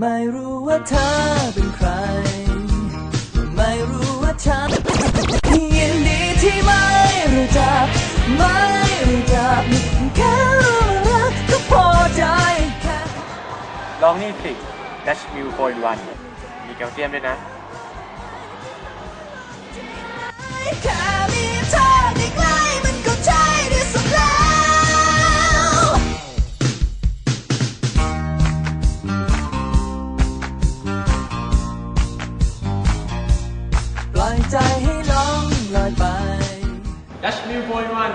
ไม่รู้ว่าเธอเป็นใคร ไม่รู้ว่าฉันยินดีที่ไม่รู้จัก ไม่รู้จักแค่รู้รักก็พอใจลองนี่สิดัชมิลโฟนวันมีแคลเซียมด้วยนะแค่ ไปดัชมิลโฟนวัน